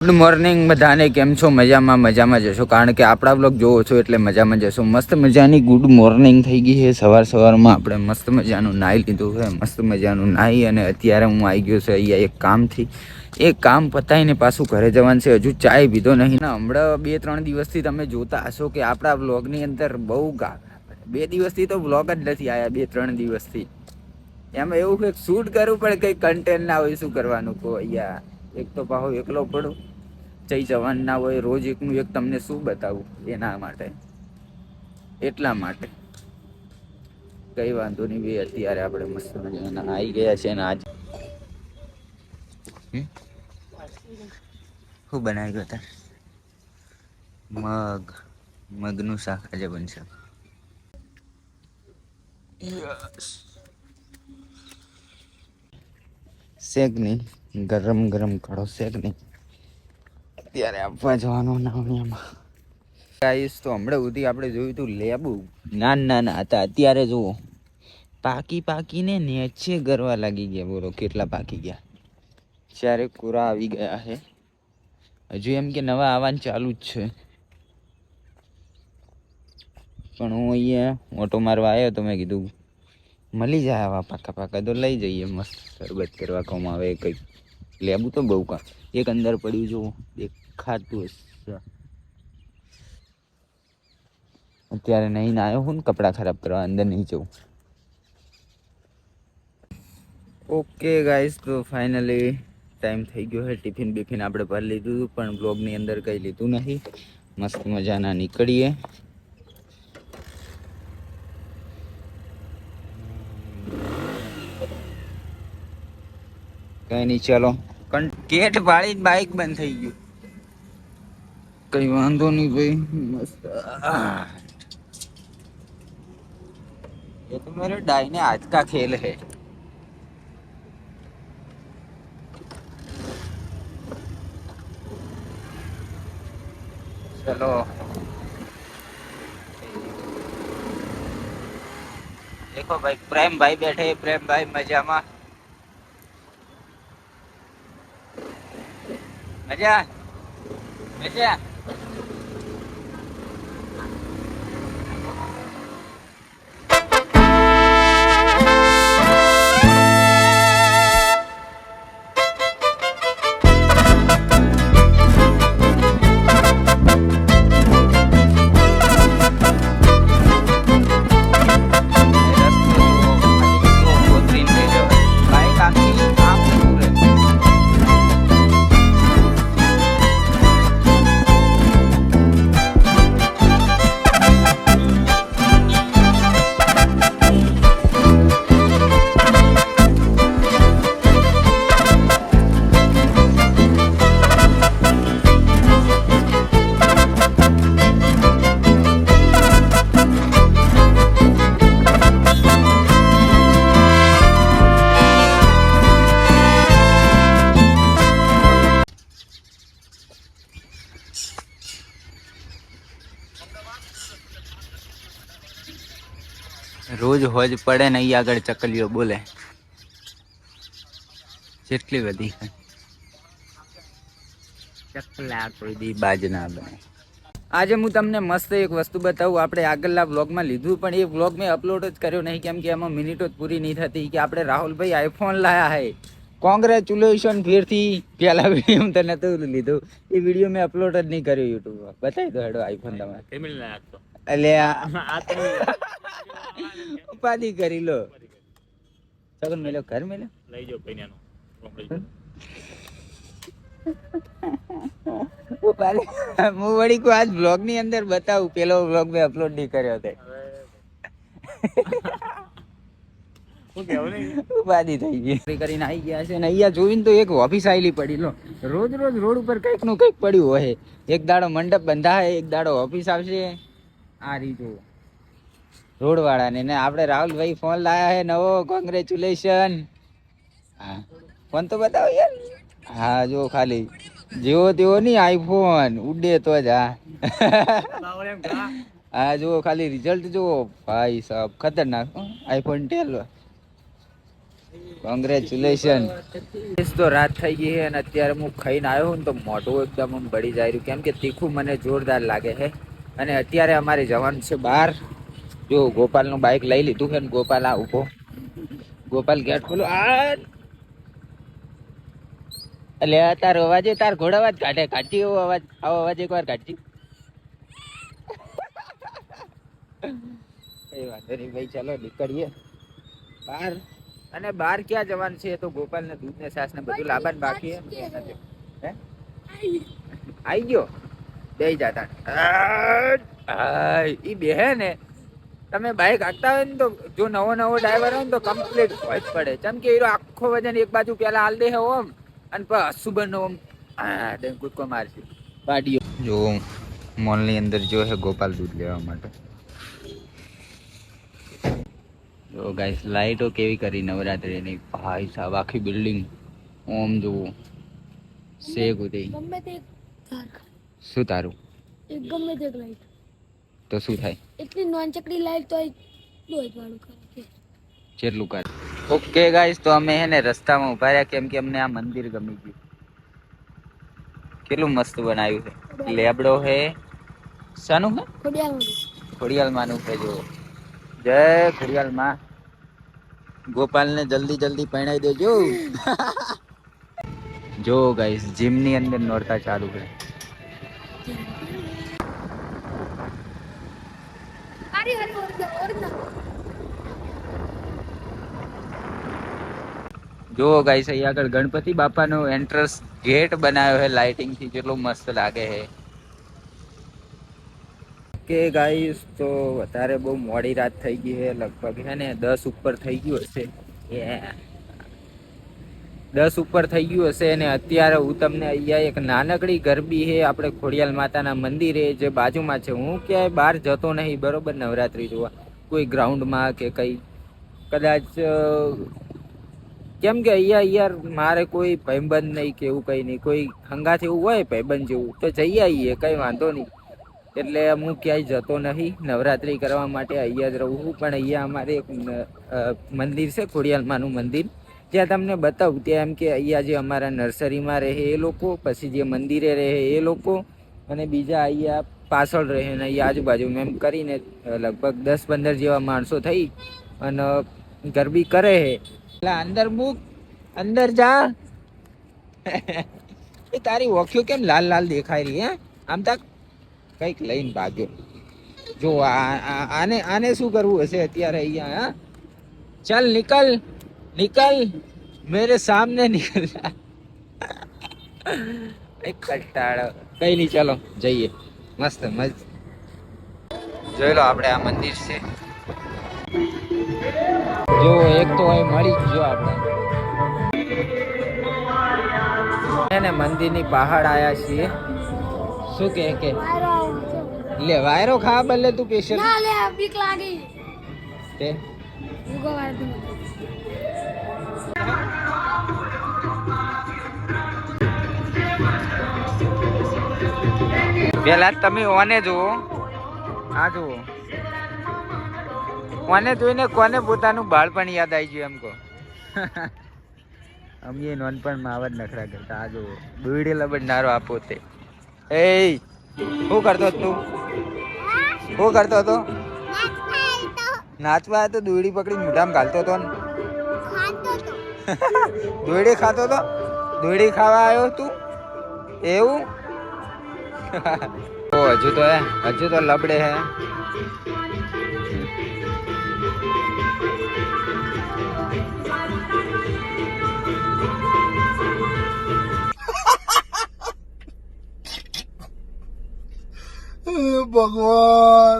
Good morning બધાને, કેમ છો? મજામાં મજામાં જશો કારણ કે આપણા બ્લોગ જોવો છો એટલે મજામાં જશો મસ્ત મજાની ગુડ મોર્નિંગ થઈ ગઈ છે. સવાર સવારમાં આપણે મસ્ત મજાનું નાહી લીધું છે. મસ્ત મજાનું નાહી અને અત્યારે હું આવી ગયો છું અહીંયા એક કામથી. એ કામ પતાવીને પાછું ઘરે જવાનું છે. હજુ ચાય પીધો નહીં. ને, હમણાં બે ત્રણ દિવસથી તમે જોતા હશો કે આપણા બ્લોગની અંદર બહુ ગા બે દિવસથી તો બ્લોગ જ નથી આવ્યા બે ત્રણ દિવસથી. એમાં એવું કંઈક શૂટ કરવું પણ કંઈક કન્ટેન્ટ ના હોય. શું કરવાનું કહો અહીંયા? એક તો પાહો એકલો પડું. જઈ જવાનું ના હોય રોજ એકનું એક તમને શું બતાવું? એના માટે. એટલા માટે. કઈ વાંધો નહીં ભાઈ અત્યારે આપણે મસ્ત મજાના આવી ગયા છે ને આજ? શું બનાવી ગયો તાર? મગ. મગનું શાક આજે બનશે. શેક નહીં ગરમ ગરમ કડો શેક નહીં અત્યારે આપવા જવાનો નાવણિયામાં ગાઈસ, તો હમણાં સુધી આપણે જોયું હતું લેબુ. નાના નાના હતા. અત્યારે જુઓ. પાકી પાકીને નેચે ગરવા લાગી ગયા. બોલો, કેટલા પાકી ગયા? જ્યારે કોરા આવી ગયા છે. હજુ એમ કે નવા આવવાનું ચાલુ જ છે. પણ હું અહીંયા ઓટો મારવા આવ્યો તો મેં કીધું, મળી જાય આવા પાકા પાકા તો લઈ જઈએ. મસ્ત શરબત કરવા કોમ આવે, કંઈક લેબુ તો બહુ કામ. એક અંદર પડ્યું જો, દેખાતું હશે. અત્યારે નહીં ના આવ્યો હું ને કપડાં ખરાબ કરવા, અંદર નહીં જવું ઓકે ગાઈસ, તો ફાઇનલી ટાઈમ થઈ ગયો છે. ટિફિન બિફિન આપણે ભરી લીધું હતું, પણ બ્લોગની અંદર કંઈ લીધું નહીં. મસ્ત મજાના નીકળીએ. કઈ નહીં ચાલો કેટ પાડીને બાઈક બંધ થઈ ગયું કઈ વાંધો નહીં ભાઈ મસ્ત આહ. ये तो मेरे डाइने आज का खेल है चलो देखो भाई प्रेम भाई बैठे हैं, प्रेम भाई मजामा 没没事。રોજ હોજ પડે ને અહીં આગળ ચકલીઓ બોલે. જેટલી બધી ચકલા કોઈ દી બાજ ના બને. આજે હું તમને મસ્ત એક વસ્તુ બતાવું. આપણે આગળના વ્લોગમાં લીધું પણ એ વ્લોગ મેં અપલોડ જ કર્યો નહીં કેમ કે એમાં મિનિટો જ પૂરી નહીં થતી કે આપણે રાહુલભાઈ આઈફોન લાયા હે. કોંગ્રેચ્યુલેશન ફેરથી. પહેલા વીડિયો તને નતું લીધું. એ વીડિયો મેં અપલોડ જ નહીં કર્યો યુટ્યુબમાં બતાવી દો હેડો આઈફોન તમારે. એટલે આ ઉપાધિ કરી લો. સગન મેલો ઘર મેલો લઈ જાઓ પૈનાનો હું વળી કોઈ આજ બ્લોગની અંદર બતાવું પેલો બ્લોગ મેં અપલોડ નહીં કર્યો તે. શું કહેવું નહીં? ઉપાધિ થઈ ગઈ. કરીને આવી ગયા છે ને અહીંયા જોઈને તો એક ઓફિસ આવેલી પડી લો. રોજ રોજ રોડ ઉપર કંઈકનું કંઈક પડ્યું હોય. એક દાડો મંડપ બંધાય એક દાડો ઓફિસ આવશે. આ રીતું રોડ વાળાને ને આપણે રાહુલભાઈ ફોન લાયા હે નવો કોંગ્રેચ્યુલેશન હા. ફોન તો બતાવો યાર. હા જો ખાલી. જેવો તેવો નહીં આઈફોન ઉડે તો જ હા. હા જુઓ ખાલી રિઝલ્ટ જુઓ. ભાઈ સાહેબ ખતરનાક આઈફોન ટેલ કોંગ્રેચ્યુલેશન તો રાત થઈ ગઈ છે અને અત્યારે હું ખાઈને આવ્યો ને તો મોઢું એકદમ બળી જાય રહ્યું. કેમ કે તીખું મને જોરદાર લાગે છે. અને અત્યારે અમારે જવાનું છે બહાર. જો ગોપાલનું બાઇક લઈ લીધું છે ને ગોપાલ આ ઊભો ગોપાલ ગેટ ખોલો. આ એટલે તાર અવાજે તાર ઘોડા અવાજ કાઢે. કાઢી એવો અવાજ. આવો અવાજ એકવાર કાઢી એ વાંધો નહીં ભાઈ ચાલો નીકળીએ. બહાર અને બહાર ક્યાં જવાનું છે? તો ગોપાલ ને દૂધ ને છાસ ને બધું લાવવાનું બાકી હે? આઈ ગયો. બે જાતા ઈ બેહે ને. તમે બાઈક હાંકતા હોય ને તો જો નવો નવો ડ્રાઈવર હોય ને તો કમ્પ્લીટ હોય જ પડે. ચમ કે એનો આખો વજન એક બાજુ પેલા હાલ દે હે ઓમ અને પછી અસુબન નો ઓમ કૂદકો મારશે. પાડીઓ જો મોલની અંદર જો હે ગોપાલ દૂધ લેવા માટે. જો ગાઈસ લાઈટો કેવી કરી નવરાત્રીની? ભાઈ સાહેબ આખી બિલ્ડિંગ ઓમ જુઓ. શેક ઉદય ગમે તે શું તારું? એક ગમે તે લાઈટ તો શું થાય? એટલી નોન ચકડી લાઈટ તો દોજ વાળું કરે જેટલું કરે. ઓકે ગાઈસ તો અમે હે ને રસ્તામાં ઊભા રહ્યા કેમ કે અમને આ મંદિર ગમી ગયું. કેટલું મસ્ત બનાવ્યું છે. લેબડો હે. શાનું હે? ખોડિયાલ ખોડિયાલ માનું છે જો જય ખોડિયાલમાં ગોપાલ ને જલ્દી જલ્દી પહેણાઈ દેજો. જો ગાઈસ જીમની અંદર નોરતા ચાલુ છે. જો ગાઈસ અહીંયા આગળ ગણપતિ બાપાનો એન્ટ્રન્સ ગેટ બનાવ્યો છે લાઇટિંગથી કેટલો મસ્ત લાગે છે. કે ગાઈસ તો વધારે બહુ મોડી રાત થઈ ગઈ છે, લગભગ હે ને દસ ઉપર થઈ ગયું હશે. દસ ઉપર થઈ ગયું હશે અને અત્યારે હું તમને અહીંયા એક નાનકડી ગરબી છે, આપણે ખોડિયાલ માતાના મંદિરે જે બાજુમાં છે, હું ક્યાંય બહાર જતો નહીં, બરોબર નવરાત્રી જોવા. કોઈ ગ્રાઉન્ડમાં કે કઈ. કદાચ કેમ કે અહીંયા યાર મારે કોઈ ભાઈબંધ નહીં કે એવું કંઈ નહીં. કોઈ હંગાથ એવું હોય, ભાઈબંધ જેવું, તો જઈ આવીએ, કંઈ વાંધો નહીં. એટલે હું ક્યાંય જતો નહીં, નવરાત્રિ કરવા માટે અહીંયા જ રહું છું. પણ અહીંયા અમારે એક મંદિર છે ખોડિયાલમાનું મંદિર. જ્યાં તમને બતાવું, ત્યાં એમ કે અહીંયા જે અમારા નર્સરીમાં રહે એ લોકો, પછી જે મંદિરે રહે એ લોકો, અને બીજા અહીંયા પાછળ રહે ને અહીંયા આજુબાજુ એમ કરીને લગભગ દસ પંદર જેવા માણસો થઈ, અને ગરબી કરે છે. એટલે અંદર મૂક, અંદર જા. એ તારી ઓખીઓ કેમ લાલ લાલ દેખાય રહી, હે? આમ તક કંઈક લઈને ભાગ્યો. જો આને આને શું કરવું હશે અત્યારે અહીંયા, હા? ચાલ નિકલ નિકલ મેરે સામને નિકલ કંટાળો. કઈ નહીં, ચાલો, જઈએ. મસ્ત મસ્ત. જોઈ લો, આપણે આ મંદિર છે. જો એક તો અહીં મળી જ ગયો આપણે. એને મંદિરની પહાડ આયા છીએ. શું કે કે? વાયરો. લે વાયરો ખા બદલે તું પેશન્ટ. ના લે બીક લાગી. તે? ઉગો નથી. પેલા તમે ઓને જુઓ. આ જુઓ. કોને જોઈને કોને પોતાનું બાળપણ યાદ આવી ગયું એમ કહો. અમે નોનપણમાં આવા જ નખરા કરતા. આ જો બીડી લબડનારો આ પોતે એ શું કરતો તું? શું કરતો હતો? નાચવા તો દોડી પકડી મોઢામાં ઘાલતો હતો ને? દોડી ખાતો હતો? દોડી ખાવા આવ્યો તું? એવું? ઓ હજુ તો હે હજુ તો લબડે હે. भगवान